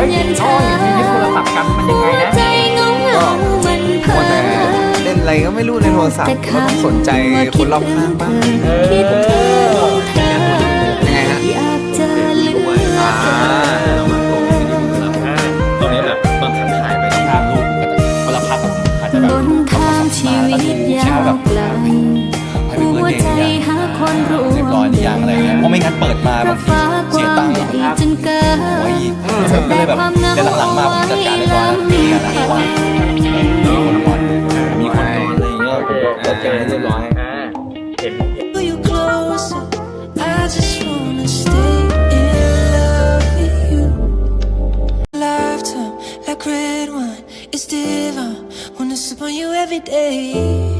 ฮ้ยน้องอย่างนี้โทรศัพท์กันมันยังไงนะใจเงาเงามันมัวแต่เล่นอะไรก็ไม่รู้ในโทรศัพท์ก็ต้องสนใจคนรอบข้างบ้างคิดถึงเธอยังไงฮะอยากจะลืมอ่าเรามาโกงที่นี่คือเราตอนนี้แบบตอนทักทายไปต้องภาพรูปเวลาพักอาจจะแบบบนทางชีวิตยาวไกลหัวใจหาคนรู้เรียบร้อยหรือยังอะไรเงี้ยเพราะไม่งั้นเปิดมาเพบาราะงทีฟ้าเสียกตัว้างค์ใหญ่จนเกินหัวอีก ผมก็เลยแบบเดี๋ยวหลังๆมาผมจัดการเรียบร้อยแล้วมีงานอะไรว่างมีคนนอนมีคนนอนอะไรเงี้ยจัดการให้เรียบร้อย อ่าเห็น Pull you closer. I just wanna stay in love with you. Lifetime, like red wine, it's divine. Wanna sip on you every day.